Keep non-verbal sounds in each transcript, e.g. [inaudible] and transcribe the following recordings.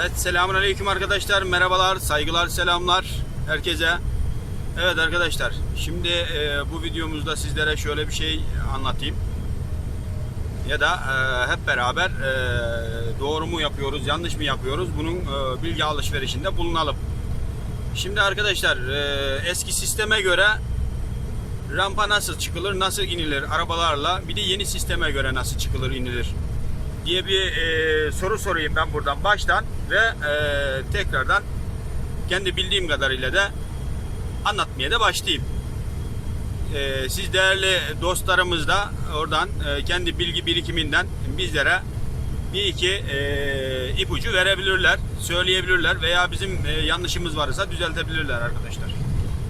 Evet selamun aleyküm arkadaşlar. Merhabalar, saygılar, selamlar herkese. Evet arkadaşlar şimdi e, bu videomuzda sizlere şöyle bir şey anlatayım. Ya da e, hep beraber e, doğru mu yapıyoruz, yanlış mı yapıyoruz bunun e, bilgi alışverişinde bulunalım. Şimdi arkadaşlar e, eski sisteme göre rampa nasıl çıkılır, nasıl inilir arabalarla bir de yeni sisteme göre nasıl çıkılır, inilir diye bir e, soru sorayım ben buradan baştan ve e, tekrardan kendi bildiğim kadarıyla da anlatmaya da başlayayım. E, siz değerli dostlarımız da oradan e, kendi bilgi birikiminden bizlere bir iki e, ipucu verebilirler, söyleyebilirler veya bizim e, yanlışımız varsa düzeltebilirler arkadaşlar.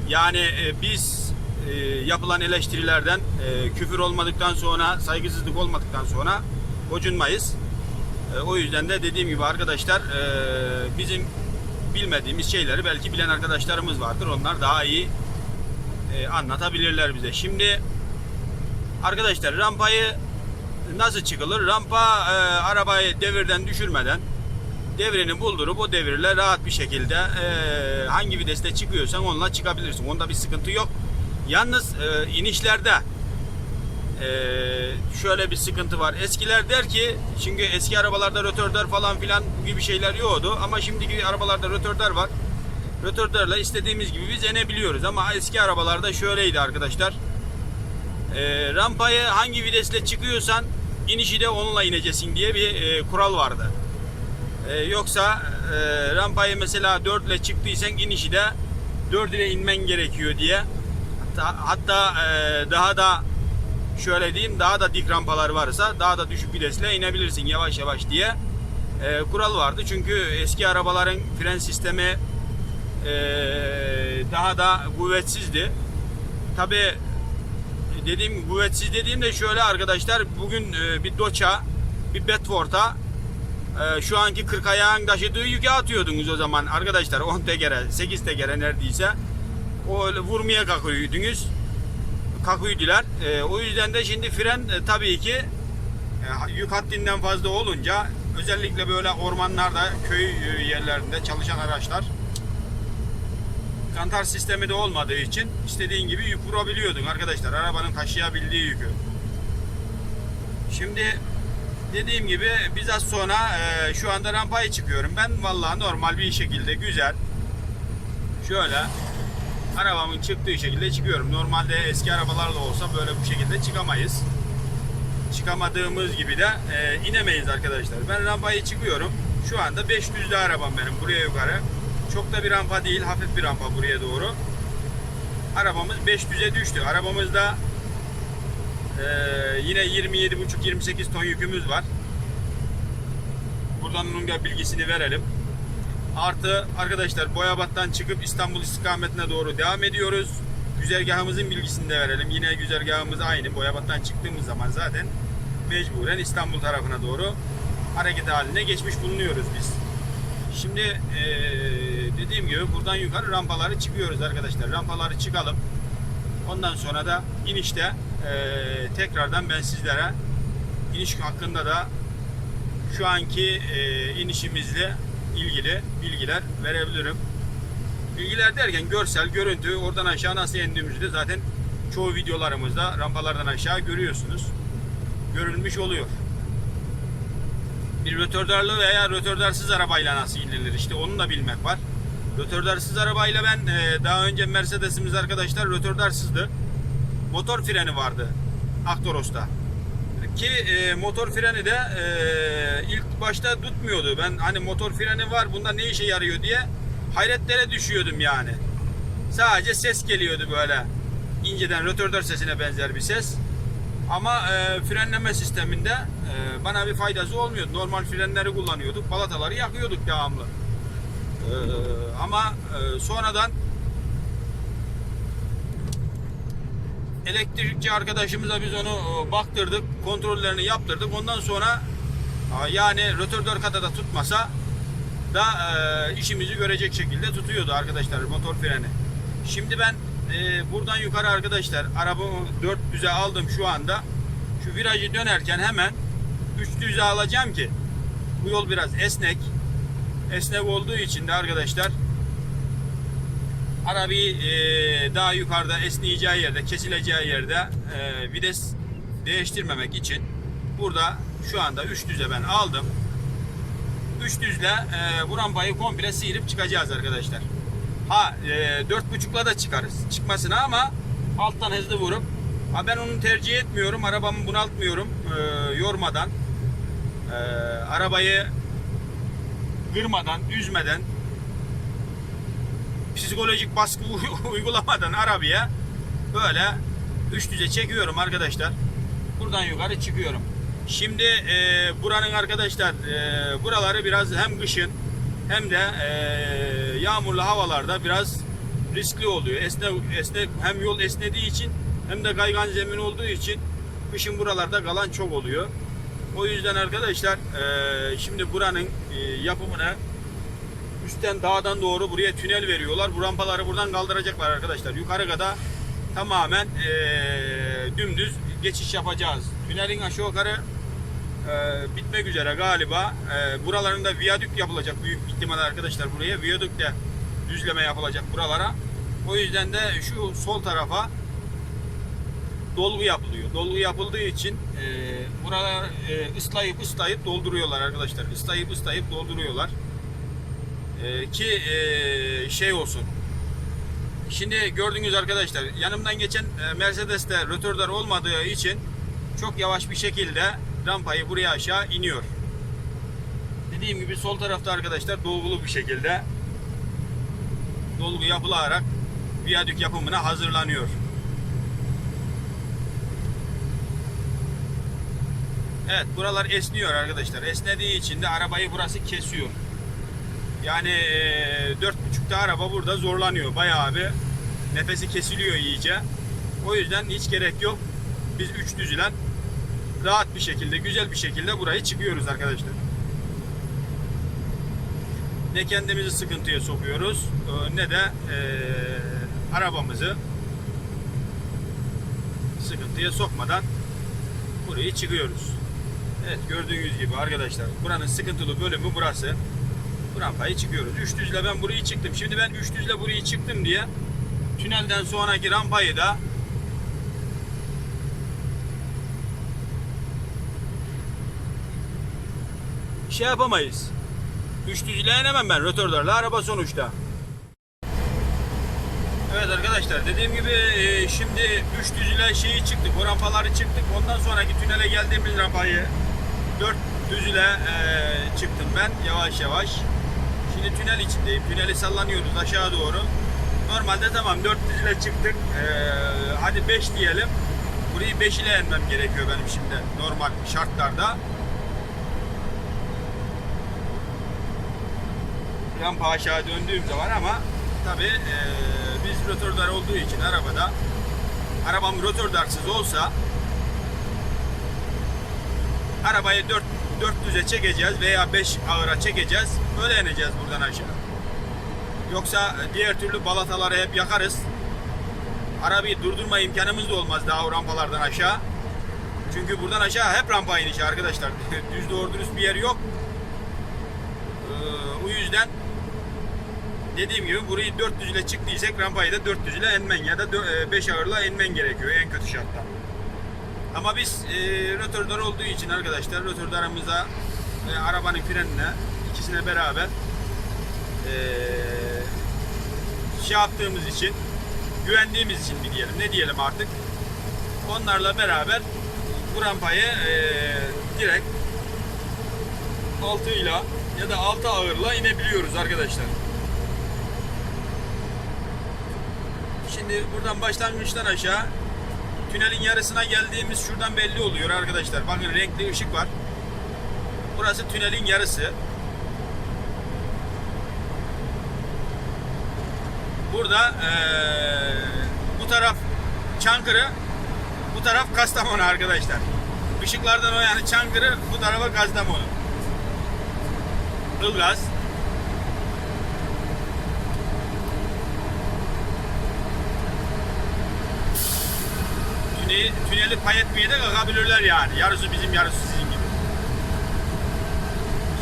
Yani e, biz e, yapılan eleştirilerden e, küfür olmadıktan sonra, saygısızlık olmadıktan sonra gocunmayız. E, o yüzden de dediğim gibi arkadaşlar e, bizim bilmediğimiz şeyleri belki bilen arkadaşlarımız vardır. Onlar daha iyi e, anlatabilirler bize. Şimdi arkadaşlar rampayı nasıl çıkılır? Rampa e, arabayı devirden düşürmeden devrini buldurup o devirle rahat bir şekilde e, hangi viteste çıkıyorsan onunla çıkabilirsin. Onda bir sıkıntı yok. Yalnız e, inişlerde şöyle bir sıkıntı var. Eskiler der ki çünkü eski arabalarda rötordör falan filan gibi şeyler yoktu ama şimdiki arabalarda rötordör var. Rötordörle istediğimiz gibi biz inebiliyoruz ama eski arabalarda şöyleydi arkadaşlar. E, rampayı hangi vitesle çıkıyorsan inişi de onunla ineceksin diye bir e, kural vardı. E, yoksa e, rampayı mesela 4 ile çıktıysan inişi de 4 ile inmen gerekiyor diye. Hatta, hatta e, daha da şöyle diyeyim daha da dik rampalar varsa daha da düşük vitesle inebilirsin yavaş yavaş diye e, kural vardı. Çünkü eski arabaların fren sistemi e, daha da kuvvetsizdi. Tabi dediğim kuvvetsiz dediğim de şöyle arkadaşlar bugün e, bir Doça bir Bedford'a e, şu anki 40 ayağın taşıdığı yükü atıyordunuz o zaman arkadaşlar 10 tekere 8 tekere neredeyse o vurmaya kalkıyordunuz kakuydular. E, o yüzden de şimdi fren e, tabii ki e, yük haddinden fazla olunca özellikle böyle ormanlarda köy e, yerlerinde çalışan araçlar kantar sistemi de olmadığı için istediğin gibi yük vurabiliyordun arkadaşlar. Arabanın taşıyabildiği yükü. Şimdi dediğim gibi biz az sonra e, şu anda rampaya çıkıyorum. Ben vallahi normal bir şekilde güzel şöyle arabamın çıktığı şekilde çıkıyorum. Normalde eski arabalarla olsa böyle bu şekilde çıkamayız. Çıkamadığımız gibi de e, inemeyiz arkadaşlar. Ben rampayı çıkıyorum. Şu anda 500'lü arabam benim buraya yukarı. Çok da bir rampa değil, hafif bir rampa buraya doğru. Arabamız 500'e düştü. Arabamızda e, yine 27,5-28 ton yükümüz var. Buradan onun bilgisini verelim. Artı arkadaşlar Boyabat'tan çıkıp İstanbul istikametine doğru devam ediyoruz. Güzergahımızın bilgisini de verelim. Yine güzergahımız aynı. Boyabat'tan çıktığımız zaman zaten mecburen İstanbul tarafına doğru hareket haline geçmiş bulunuyoruz biz. Şimdi eee, dediğim gibi buradan yukarı rampaları çıkıyoruz arkadaşlar. Rampaları çıkalım. Ondan sonra da inişte eee, tekrardan ben sizlere iniş hakkında da şu anki eee, inişimizle ilgili bilgiler verebilirim. Bilgiler derken görsel, görüntü, oradan aşağı nasıl indiğimizi de zaten çoğu videolarımızda rampalardan aşağı görüyorsunuz. Görülmüş oluyor. Bir rötordörlü veya rötordörsüz arabayla nasıl inilir işte onu da bilmek var. Rötordörsüz arabayla ben e, daha önce Mercedes'imiz arkadaşlar rötordörsüzdü. Motor freni vardı Aktoros'ta. Ki e, motor freni de e, ilk başta tutmuyordu. Ben hani motor freni var bunda ne işe yarıyor diye hayretlere düşüyordum yani. Sadece ses geliyordu böyle. inceden rötordör sesine benzer bir ses. Ama e, frenleme sisteminde e, bana bir faydası olmuyordu. Normal frenleri kullanıyorduk. Balataları yakıyorduk devamlı. E, ama e, sonradan elektrikçi arkadaşımıza biz onu e, baktırdık. Kontrollerini yaptırdık. Ondan sonra e, yani rötordör kadar tutmasa da e, işimizi görecek şekilde tutuyordu arkadaşlar motor freni. Şimdi ben e, buradan yukarı arkadaşlar arabamı 400'e aldım şu anda. Şu virajı dönerken hemen 300'e alacağım ki bu yol biraz esnek. esnek olduğu için de arkadaşlar arabayı e, daha yukarıda esneyeceği yerde, kesileceği yerde e, vites değiştirmemek için burada şu anda 3 düze ben aldım. 3 düzle e, bu rampayı komple sıyırıp çıkacağız arkadaşlar. Ha e, 4.5'la da çıkarız çıkmasına ama alttan hızlı vurup ha ben onu tercih etmiyorum. Arabamı bunaltmıyorum e, yormadan. E, arabayı kırmadan, üzmeden psikolojik baskı [laughs] uygulamadan arabaya böyle üst düze çekiyorum arkadaşlar. Buradan yukarı çıkıyorum. Şimdi e, buranın arkadaşlar e, buraları biraz hem kışın hem de e, yağmurlu havalarda biraz riskli oluyor. Esne, esne hem yol esnediği için hem de kaygan zemin olduğu için kışın buralarda kalan çok oluyor. O yüzden arkadaşlar e, şimdi buranın e, yapımını üstten dağdan doğru buraya tünel veriyorlar. Bu rampaları buradan kaldıracaklar arkadaşlar. Yukarı kadar tamamen e, dümdüz geçiş yapacağız. Tünelin aşağı yukarı e, bitmek üzere galiba. E, buralarında viyadük yapılacak büyük ihtimal arkadaşlar buraya. Viyadükle düzleme yapılacak buralara. O yüzden de şu sol tarafa dolgu yapılıyor. Dolgu yapıldığı için e, buralar e, ıslayıp ıslayıp dolduruyorlar arkadaşlar. Islayıp ıslayıp dolduruyorlar. E, ki e, şey olsun. Şimdi gördüğünüz arkadaşlar yanımdan geçen e, Mercedes'te rötordar olmadığı için çok yavaş bir şekilde rampayı buraya aşağı iniyor. Dediğim gibi sol tarafta arkadaşlar dolgulu bir şekilde dolgu yapılarak viyadük yapımına hazırlanıyor. Evet buralar esniyor arkadaşlar. Esnediği için de arabayı burası kesiyor. Yani dört buçukta araba burada zorlanıyor. Bayağı bir nefesi kesiliyor iyice. O yüzden hiç gerek yok. Biz üç düzülen rahat bir şekilde, güzel bir şekilde burayı çıkıyoruz arkadaşlar. Ne kendimizi sıkıntıya sokuyoruz e, ne de e, arabamızı sıkıntıya sokmadan burayı çıkıyoruz. Evet gördüğünüz gibi arkadaşlar buranın sıkıntılı bölümü burası. Rampayı çıkıyoruz. Üç düzle ben burayı çıktım. Şimdi ben üç düzle burayı çıktım diye tünelden sonraki rampayı da şey yapamayız. Üç düzle inemem ben rötörlerle araba sonuçta. Evet arkadaşlar dediğim gibi e, şimdi üç düzüle şeyi çıktık. O rampaları çıktık. Ondan sonraki tünele geldiğimiz rampayı dört düzüle e, çıktım ben yavaş yavaş. Şimdi tünel içindeyim. Tüneli sallanıyoruz aşağı doğru. Normalde tamam 4 ile çıktık. Ee, hadi 5 diyelim. Burayı 5 ile inmem gerekiyor benim şimdi normal şartlarda. Rampa aşağı döndüğüm zaman ama tabi biz rotordar olduğu için arabada arabam rotordarsız olsa arabayı 4 400'e çekeceğiz veya 5 ağıra çekeceğiz. Öyle ineceğiz buradan aşağı. Yoksa diğer türlü balataları hep yakarız. Arabayı durdurma imkanımız da olmaz daha o rampalardan aşağı. Çünkü buradan aşağı hep rampa inişi arkadaşlar. [laughs] Düz doğru dürüst bir yer yok. Ee, o yüzden dediğim gibi burayı 400 ile çıktıysak rampayı da 400 ile inmen ya da 5 ağırla inmen gerekiyor en kötü şartta. Ama biz e, rotordar olduğu için arkadaşlar rotordarımıza e, arabanın frenine ikisine beraber e, şey yaptığımız için güvendiğimiz için bir diyelim ne diyelim artık onlarla beraber bu rampayı e, direkt altıyla ya da altı ağırla inebiliyoruz arkadaşlar. Şimdi buradan başlangıçtan aşağı tünelin yarısına geldiğimiz şuradan belli oluyor arkadaşlar. Bakın renkli ışık var. Burası tünelin yarısı. Burada ee, bu taraf Çankırı, bu taraf Kastamonu arkadaşlar. Işıklardan o yani Çankırı, bu tarafa Kastamonu. Ilgaz. Tüneli, tüneli pay etmeye de kalkabilirler yani. Yarısı bizim, yarısı sizin gibi.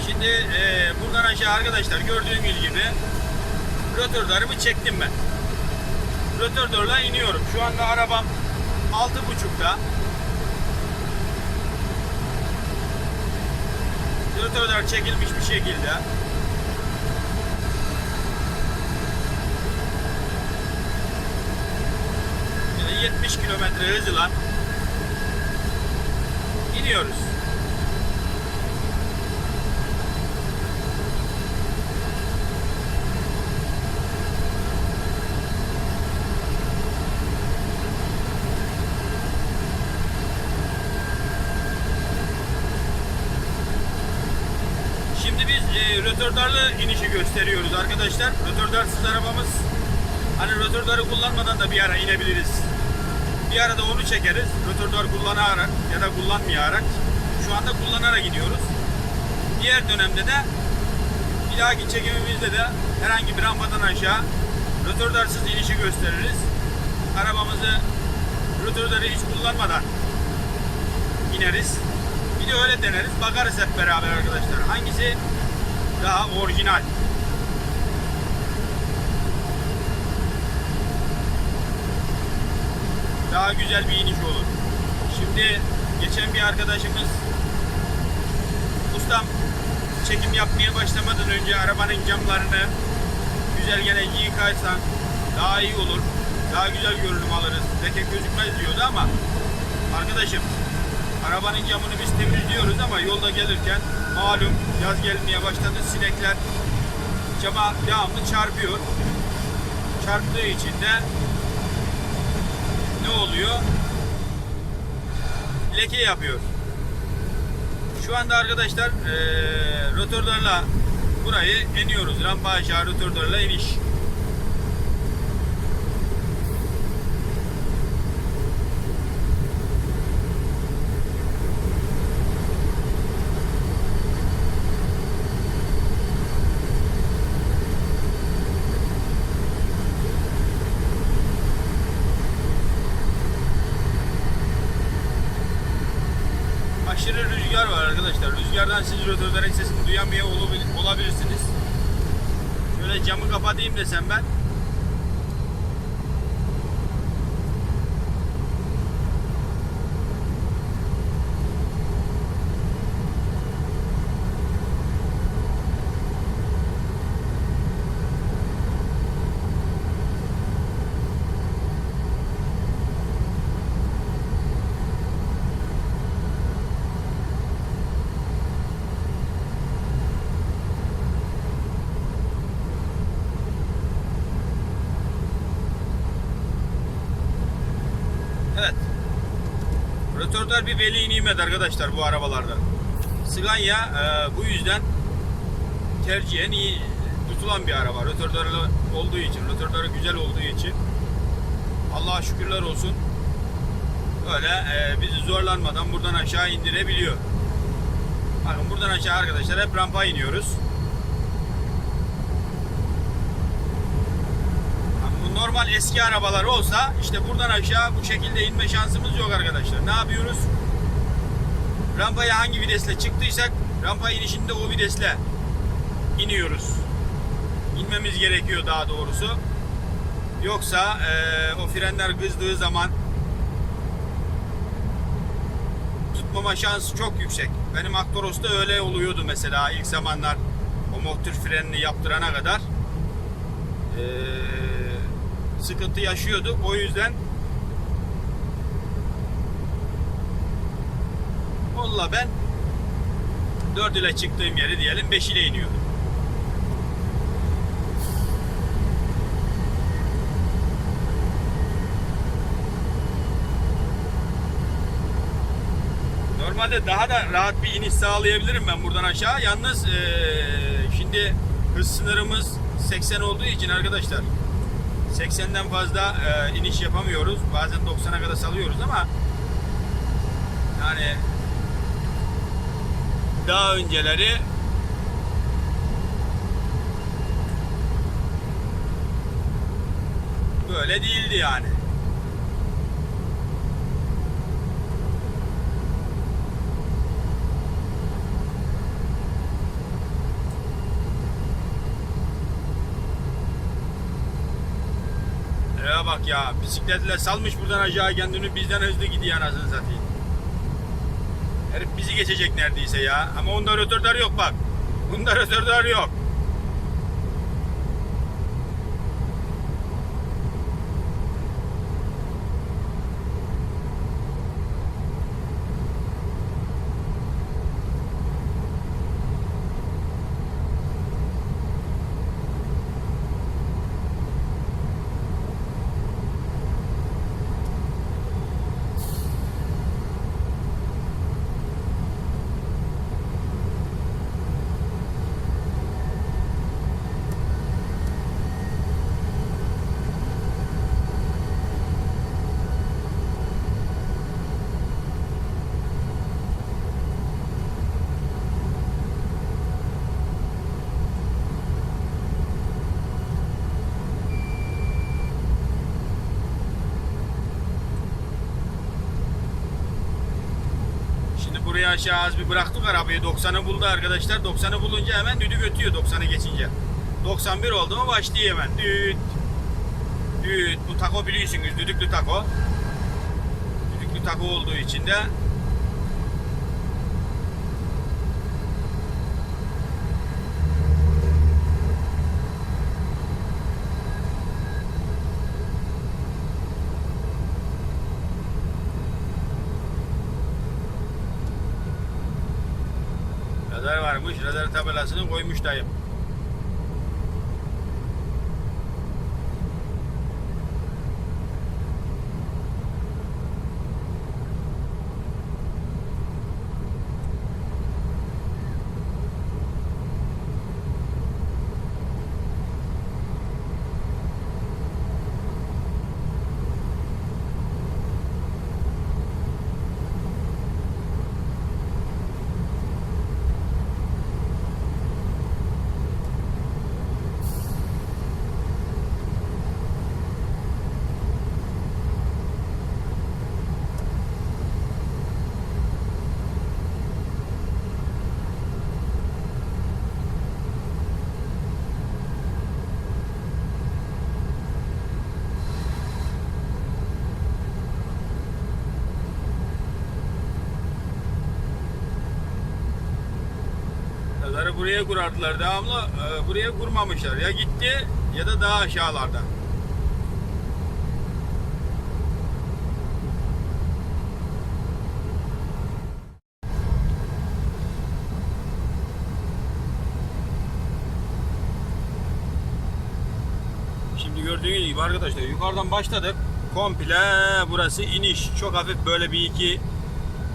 Şimdi e, buradan aşağı arkadaşlar gördüğünüz gibi rötörlerimi çektim ben. Rötörlerle iniyorum. Şu anda arabam 6.5'ta. Rötörler çekilmiş bir şekilde. Yani 70 kilometre hızla iniyoruz. Şimdi biz e, rötördarlı inişi gösteriyoruz arkadaşlar. Rötördarsız arabamız hani rötördarı kullanmadan da bir ara inebiliriz. Bir arada onu çekeriz. Rötordar kullanarak ya da kullanmayarak. Şu anda kullanarak gidiyoruz. Diğer dönemde de bir dahaki çekimimizde de herhangi bir rampadan aşağı rötordarsız inişi gösteririz. Arabamızı rötordarı hiç kullanmadan ineriz. Bir de öyle deneriz. Bakarız hep beraber arkadaşlar. Hangisi daha orijinal? Daha güzel bir iniş olur. Şimdi geçen bir arkadaşımız ustam çekim yapmaya başlamadan önce arabanın camlarını güzel gene yıkarsan daha iyi olur. Daha güzel görünüm alırız. Leke gözükmez diyordu ama arkadaşım arabanın camını biz temizliyoruz ama yolda gelirken malum yaz gelmeye başladı sinekler cama devamlı çarpıyor. Çarptığı için de ne oluyor? Leke yapıyor. Şu anda arkadaşlar eee rotorlarla burayı iniyoruz. Rampa aşağı rotorlarla iniş. Aşırı rüzgar var arkadaşlar. Rüzgardan siz Bir veli nimet arkadaşlar bu arabalarda. Scania e, bu yüzden tercihen iyi tutulan bir araba. Rötordarlı olduğu için, rötordarı güzel olduğu için Allah'a şükürler olsun. Böyle e, bizi zorlanmadan buradan aşağı indirebiliyor. Bakın buradan aşağı arkadaşlar hep rampa iniyoruz. Bu normal eski arabalar olsa işte buradan aşağı bu şekilde inme şansımız yok arkadaşlar. Ne yapıyoruz? Rampaya hangi vitesle çıktıysak rampa inişinde o vitesle iniyoruz. İnmemiz gerekiyor daha doğrusu. Yoksa eee, o frenler kızdığı zaman tutmama şansı çok yüksek. Benim Aktoros'ta öyle oluyordu mesela ilk zamanlar o motor frenini yaptırana kadar. Eee sıkıntı yaşıyorduk. O yüzden Valla ben 4 ile çıktığım yeri diyelim 5 ile iniyordum. Normalde daha da rahat bir iniş sağlayabilirim ben buradan aşağı. Yalnız eee, şimdi hız sınırımız 80 olduğu için arkadaşlar 80'den fazla e, iniş yapamıyoruz. Bazen 90'a kadar salıyoruz ama yani daha önceleri böyle değildi yani. Ya bak ya bisikletle salmış buradan aşağı kendini bizden hızlı gidiyor anasını satayım. Herif bizi geçecek neredeyse ya. Ama onda rötordar yok bak. Bunda rötordar yok. Şimdi buraya aşağı az bir bıraktık arabayı. 90'ı buldu arkadaşlar. 90'ı bulunca hemen düdük ötüyor 90'ı geçince. 91 oldu mu başlıyor hemen. Düt. Düt. Bu tako biliyorsunuz. Düdüklü tako. Düdüklü tako olduğu için de tabelasını koymuş dayım. Buraya kurardılar devamlı. e, buraya kurmamışlar. Ya gitti ya da daha aşağılarda. Şimdi gördüğünüz gibi arkadaşlar yukarıdan başladık. Komple burası iniş. Çok hafif böyle bir iki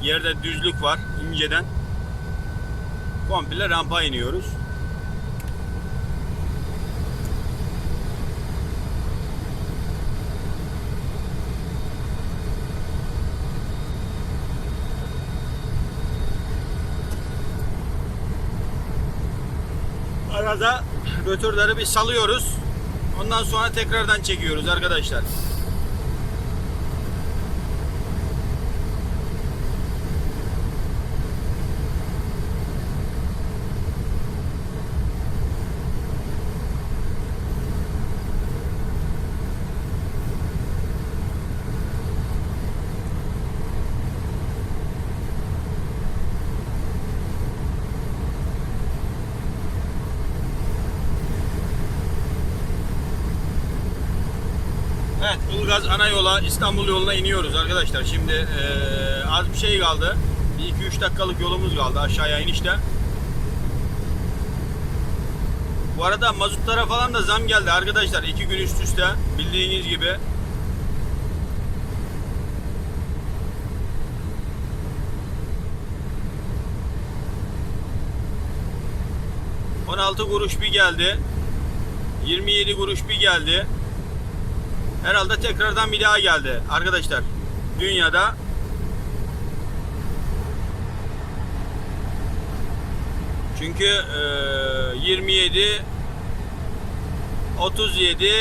yerde düzlük var inceden. Komple rampa iniyoruz. Arada rötörleri bir salıyoruz. Ondan sonra tekrardan çekiyoruz arkadaşlar. Ulgaz ana yola İstanbul yoluna iniyoruz arkadaşlar. Şimdi eee, az bir şey kaldı. Bir 2-3 dakikalık yolumuz kaldı aşağıya inişte. Bu arada mazotlara falan da zam geldi arkadaşlar. 2 gün üst üste bildiğiniz gibi. ...16 kuruş bir geldi. 27 kuruş bir geldi. Herhalde tekrardan bir daha geldi arkadaşlar. Dünyada çünkü e, 27 37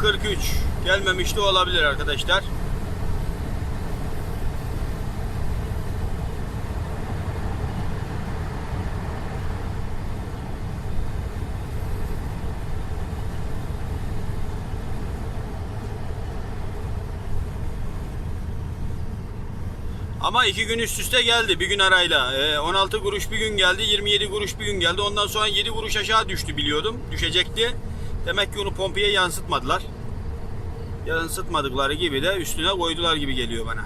43 gelmemiş de olabilir arkadaşlar. Ama iki gün üst üste geldi bir gün arayla. Ee, 16 kuruş bir gün geldi, 27 kuruş bir gün geldi. Ondan sonra 7 kuruş aşağı düştü biliyordum. Düşecekti. Demek ki onu pompaya yansıtmadılar. Yansıtmadıkları gibi de üstüne koydular gibi geliyor bana.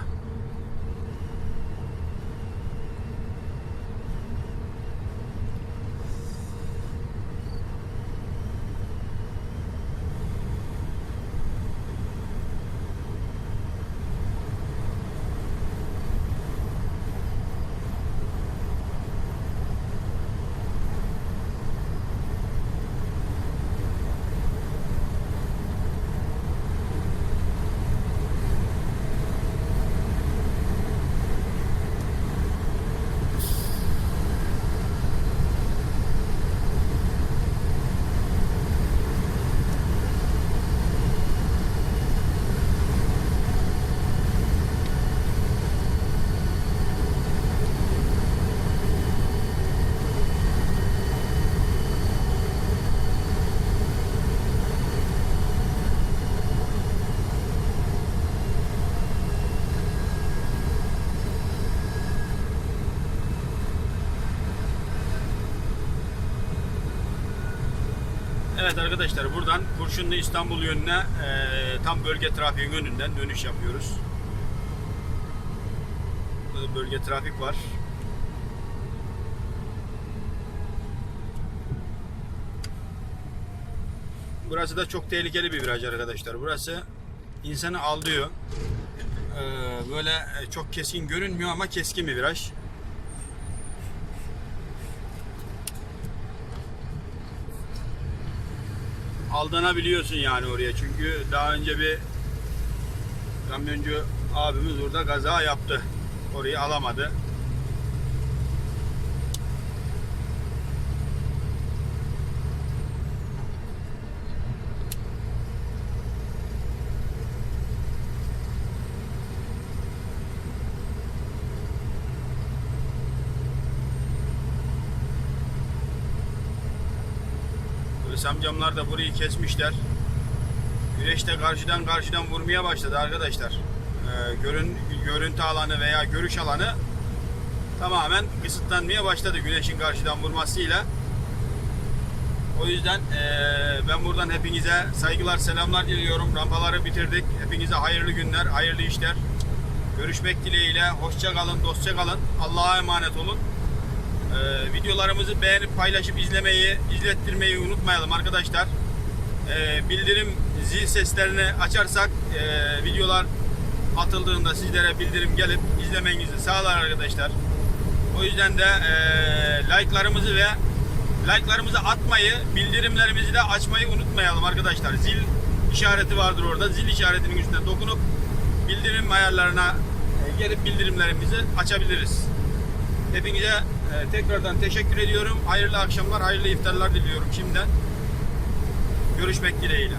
Evet arkadaşlar buradan Kurşunlu İstanbul yönüne e, tam bölge trafiğin önünden dönüş yapıyoruz. Bölge trafik var. Burası da çok tehlikeli bir viraj arkadaşlar. Burası insanı aldıyor. Ee, böyle e, çok keskin görünmüyor ama keskin bir viraj. Aldanabiliyorsun yani oraya. Çünkü daha önce bir kamyoncu abimiz orada kaza yaptı. Orayı alamadı. Polis amcamlar da burayı kesmişler. Güneş de karşıdan karşıdan vurmaya başladı arkadaşlar. Ee, görün, görüntü alanı veya görüş alanı tamamen kısıtlanmaya başladı güneşin karşıdan vurmasıyla. O yüzden eee, ben buradan hepinize saygılar, selamlar diliyorum. Rampaları bitirdik. Hepinize hayırlı günler, hayırlı işler. Görüşmek dileğiyle. Hoşça kalın, dostça kalın. Allah'a emanet olun. Ee, videolarımızı beğenip paylaşıp izlemeyi, izlettirmeyi unutmayalım arkadaşlar. Ee, bildirim zil seslerini açarsak e, videolar atıldığında sizlere bildirim gelip izlemenizi sağlar arkadaşlar. O yüzden de e, like'larımızı ve like'larımızı atmayı, bildirimlerimizi de açmayı unutmayalım arkadaşlar. Zil işareti vardır orada. Zil işaretinin üstüne dokunup bildirim ayarlarına e, gelip bildirimlerimizi açabiliriz. Hepinize e, tekrardan teşekkür ediyorum. Hayırlı akşamlar, hayırlı iftarlar diliyorum şimdiden. Görüşmek dileğiyle.